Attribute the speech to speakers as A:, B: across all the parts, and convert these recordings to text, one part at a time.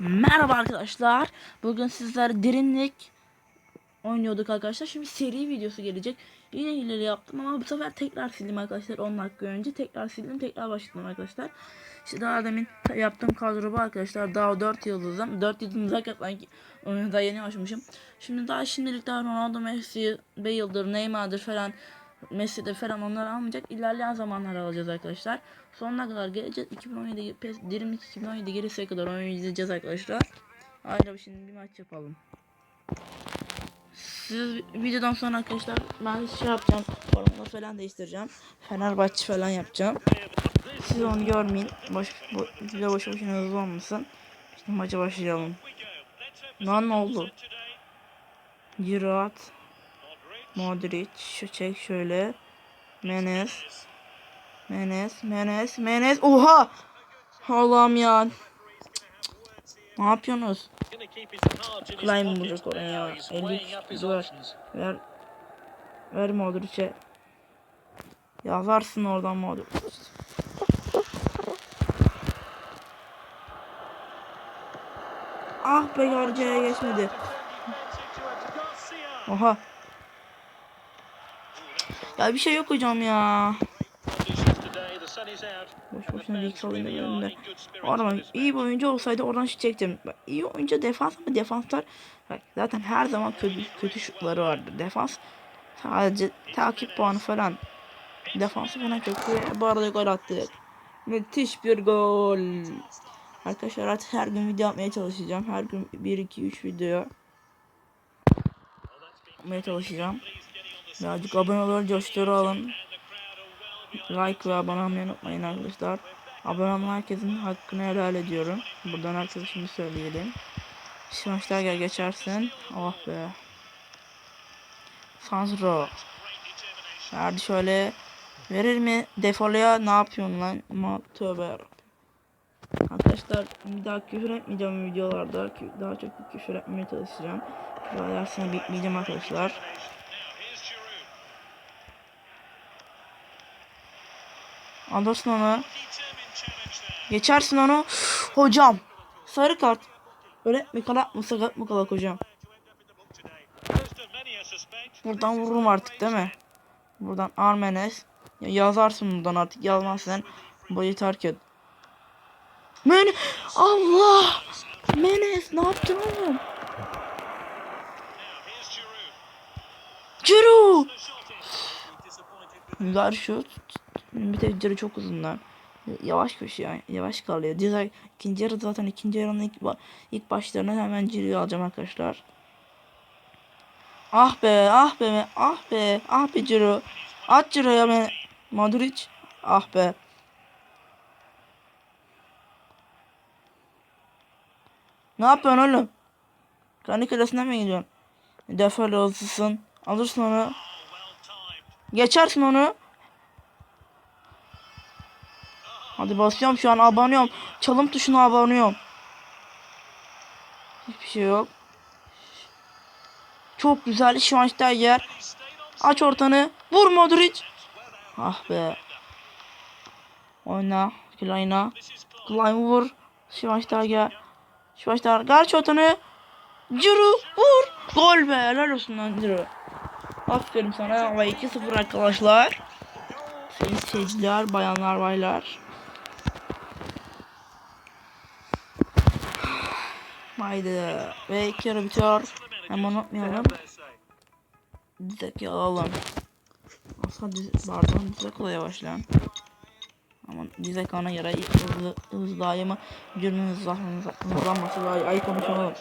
A: Merhaba arkadaşlar. Bugün sizler derinlik oynuyorduk arkadaşlar. Şimdi seri videosu gelecek. Yine hileli yaptım ama bu sefer tekrar sildim arkadaşlar. 10 dakika önce tekrar sildim. Tekrar başladım arkadaşlar. İşte daha demin yaptığım kadro bu arkadaşlar. Daha 4 yıldızım. 4 yıldızım hakikaten oyuna daha yeni açmışım. Şimdi daha şimdilik daha Ronaldo, Messi, Bale'dır, Neymar'dır falan Messi'de falan onları almayacak. İlerleyen zamanlar alacağız arkadaşlar. Sonuna kadar geleceğiz. 2017 PES Dirimlik 2017 gelirse kadar izleyeceğiz arkadaşlar. Haydi şimdi bir maç yapalım. Siz videodan sonra arkadaşlar ben şey yapacağım. Formaları falan değiştireceğim. Fenerbahçe falan yapacağım. Siz onu görmeyin. Boş, bu, video boş boşuna hızlı olmasın. Şimdi maça başlayalım. Lan ne oldu? Giroud. Modric. Şu çek şöyle. Menes. Menes. Menes. Menes. Oha! Allah'ım ya. Ne yapıyorsunuz? Klein vuracak oraya ya. 50 dolar. Ver. Ver Modric'e. Yazarsın oradan Modric. Ah be Garca'ya geçmedi. Oha. Ya bir şey yok hocam ya. Boş boşuna lig salında önünde. Oradan iyi bir oyuncu olsaydı oradan şut çektim. Bak, iyi oyuncu defans ama defanslar bak, zaten her zaman kötü, kötü şutları vardır. Defans sadece takip puanı falan. Defansı falan kötü. Bu arada gol attık. Müthiş bir gol. Arkadaşlar artık her gün video yapmaya çalışacağım. Her gün 1 2 3 video yapmaya çalışacağım. Birazcık abone olur coşturalım. Like ve abone olmayı unutmayın arkadaşlar. Abone olan herkesin hakkını helal ediyorum. Buradan herkese şimdi söyleyelim. Şanslar gel geçersin. Oh be. Sanzro. Verdi şöyle. Verir mi? Defoluya ne yapıyorsun lan? Ama tövbe. Arkadaşlar bir daha küfür etmeyeceğim videolarda. Daha çok küfür etmeye çalışacağım. Daha dersine bitmeyeceğim arkadaşlar. Alırsın onu. Geçersin onu. Hocam. Sarı kart. Öyle mi kalak mı sakat hocam? Buradan vururum artık değil mi? Buradan Armenes. Ya yazarsın buradan artık yazmazsan boyu terk et. Men Allah! Menes ne yaptın oğlum? Ciro! Güzel şut. Bir de Ciro çok uzunlar. Yavaş koşuyor. Yavaş kalıyor. Dizel ikinci yarı zaten ikinci yarının ilk, ilk başlarına hemen Ciro'yu alacağım arkadaşlar. Ah be ah be ah be ah be Ciro. At Ciro'ya be. Modric. Ah be. Ne yapıyorsun oğlum? Kendi kalesine mi gidiyorsun? Defol hızlısın. Alırsın onu. Geçersin onu. Hadi basıyorum şu an abanıyorum. Çalım tuşuna abanıyorum. Hiçbir şey yok. Çok güzel şu an işte yer. Aç ortanı. Vur Modric. Ah be. Oyna. Klein'a. Klein vur. Schweinsteiger. Schweinsteiger. Garç ortanı. Ciro vur. Gol be. Helal olsun lan Ciro. Aferin sana. Ve 2-0 arkadaşlar. Sayın seyirciler, bayanlar, baylar. Haydi. Ve iki yarı bitiyor. Hem unutmayalım. Dizeki alalım. Aslında diz, pardon dizek olaya başlayan. Ama dizek ana göre hızlı, hızlı daima cürmün hızlanması daha iyi. Ay konuşalım.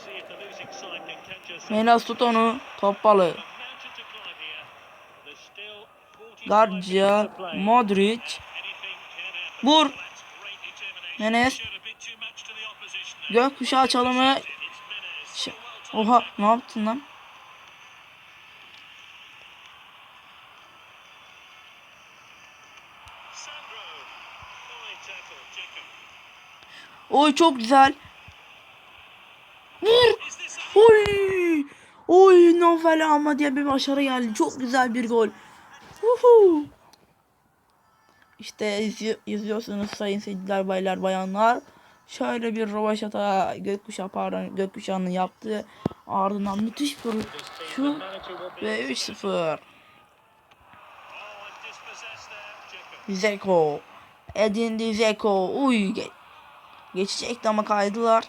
A: Menas tut onu. Top. Garcia, Modric. Vur. Menes. Gökkuşağı çalımı. Ş- Oha ne yaptın lan? Oy çok güzel. Vur. Oy. Oy Novel ama diye bir başarı geldi. Çok güzel bir gol. Uhu. İşte izli- izliyorsunuz sayın seyirciler baylar bayanlar. Şöyle bir rovaşata gökkuşağı pardon gökkuşağını yaptı. Ardından müthiş bir şu ve 3-0. Zeko. Edindi Zeko. Uy. Ge geçecekti ama kaydılar.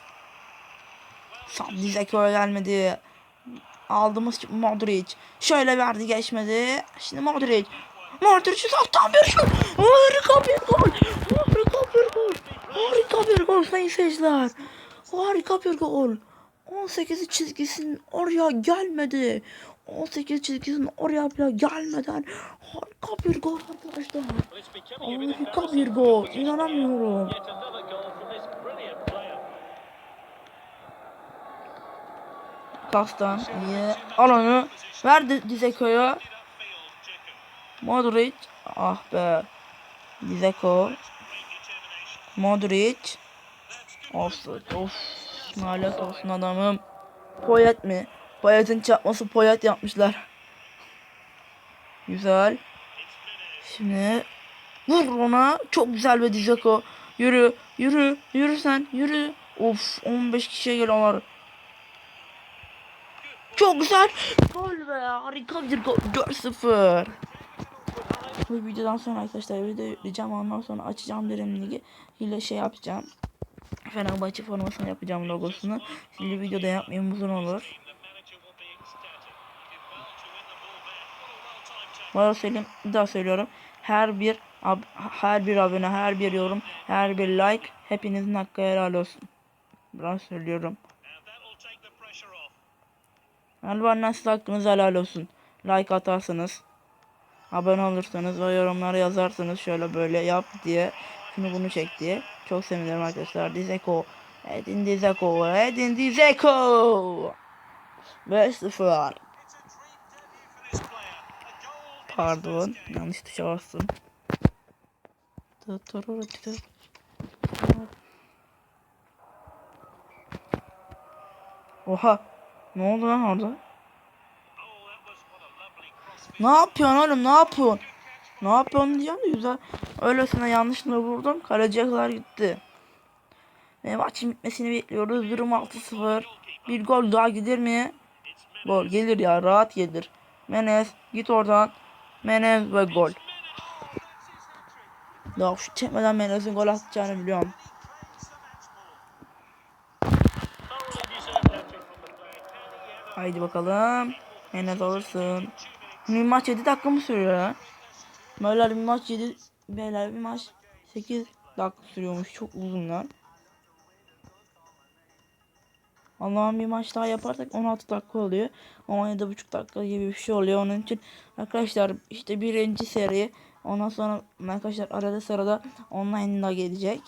A: Sandy Zeko'ya gelmedi. Aldığımız Modric. Şöyle verdi geçmedi. Şimdi Modric. Modric uzaktan bir şut. Harika bir gol. Harika bir gol. Sayın seyirciler. Harika bir gol. 18 çizgisinin oraya gelmedi. 18 çizgisinin oraya bile gelmeden harika bir gol arkadaşlar. Harika bir gol. İnanamıyorum. Kastan iyi. Al onu. Ver Di- Dizeko'ya. Modric. Ah be. Dizeko. Modric. Offside. Of. Nalet olsun adamım. Poyet mi? Poyet'in çarpması Poyet yapmışlar. Güzel. Şimdi vur ona. Çok güzel be Dizeko. Yürü. Yürü. Yürü sen. Yürü. Of 15 kişiye geliyorlar. Çok güzel. Gol be. Harika bir gol. 4-0. Bu videodan sonra arkadaşlar video yükleyeceğim. Ondan sonra açacağım derim ligi. Ile şey yapacağım. Fenerbahçe formasını yapacağım logosunu. Şimdi videoda yapmayayım uzun olur. Arada söyleyeyim, bir daha söylüyorum. Her bir her bir abone, her bir yorum, her bir like hepinizin hakkı helal olsun. Ben söylüyorum. Galiba size hakkınız helal olsun. Like atarsanız, abone olursanız ve yorumlara yazarsanız şöyle böyle yap diye, şunu bunu çek diye. Çok sevinirim arkadaşlar. Dizeko, Edin Dizeko, Edin Dizeko. 5-0. Pardon, yanlış tuşa bastım. Oha, ne oldu lan orada? Ne yapıyorsun oğlum, ne yapıyorsun? Ne yapıyorsun diyeceğim de güzel. Öylesine yanlışlıkla vurdum, kaleciye kadar gitti. Ve maçın bitmesini bekliyoruz. Durum 6-0. Bir gol daha gelir mi? Gol gelir ya, rahat gelir. Menez, git oradan. Menez ve gol. Daha şu çekmeden Menez'in gol atacağını biliyorum. Haydi bakalım. Menez alırsın. Bir maç 7 dakika mı sürüyor ya? Böyle bir maç 7 beyler bir maç 8 dakika sürüyormuş. Çok uzun lan. Allah'ım bir maç daha yaparsak 16 dakika oluyor. 17,5 dakika gibi bir şey oluyor. Onun için arkadaşlar işte birinci seri ondan sonra arkadaşlar arada sırada online da gelecek.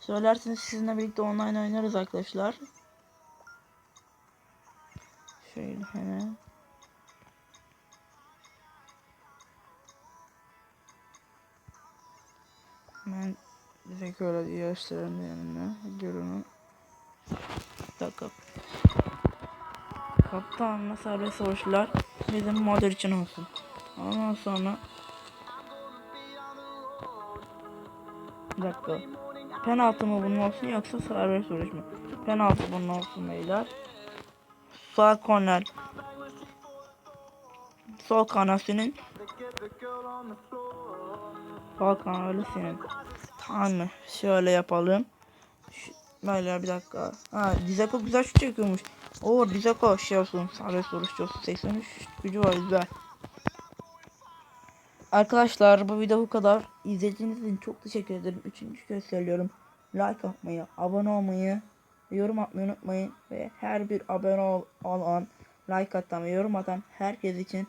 A: Söylerseniz sizinle birlikte online oynarız arkadaşlar. Şöyle hemen. Diye gösterelim yanına. Görünün. Bir dakika. Kaptanla serbest savaşlar bizim model için olsun. Ondan sonra bir dakika. Penaltı mı bunun olsun yoksa serbest vuruş mu? Penaltı bunun olsun beyler. Sağ korner. Sol kanal senin. Sol kanal senin. Mı? Şöyle yapalım. Şu, böyle bir dakika. Ha Dizeko güzel şut çekiyormuş. Oo Dizeko şey olsun. Vuruş olsun. 83 gücü var güzel. Arkadaşlar bu video bu kadar. İzlediğiniz için çok teşekkür ederim. Üçüncü kez söylüyorum. Like atmayı, abone olmayı, yorum atmayı unutmayın. Ve her bir abone ol, olan, like atan ve yorum atan herkes için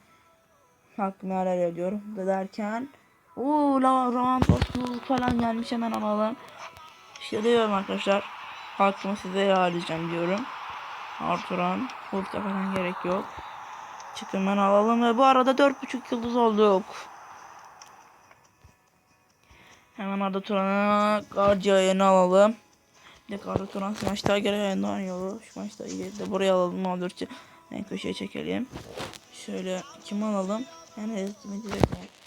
A: hakkımı helal ediyorum. Derken Uuu la Randos'luk falan gelmiş hemen alalım. İşte diyorum arkadaşlar. Hakkımı size edeceğim diyorum. Arturan. Hulk'a falan gerek yok. Çıkın hemen alalım ve bu arada 4.5 yıldız olduk. Hemen Arda Turan'a Garcia yayını alalım. Bir de Arda Turan maçta göre yayında oynuyor. Şu maçta iyi de buraya alalım. Olur ki en köşeye çekelim. Şöyle kimi alalım? Yani direkt.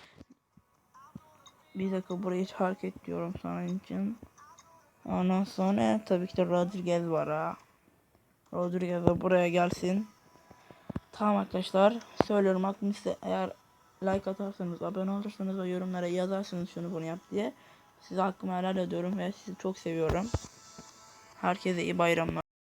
A: Bir dakika burayı terk et diyorum sana için. Ondan sonra tabii ki de Rodriguez var ha. Rodriguez de buraya gelsin. Tamam arkadaşlar. Söylüyorum aklınızda eğer like atarsanız, abone olursanız ve yorumlara yazarsanız şunu bunu yap diye. Size hakkımı helal ediyorum ve sizi çok seviyorum. Herkese iyi bayramlar.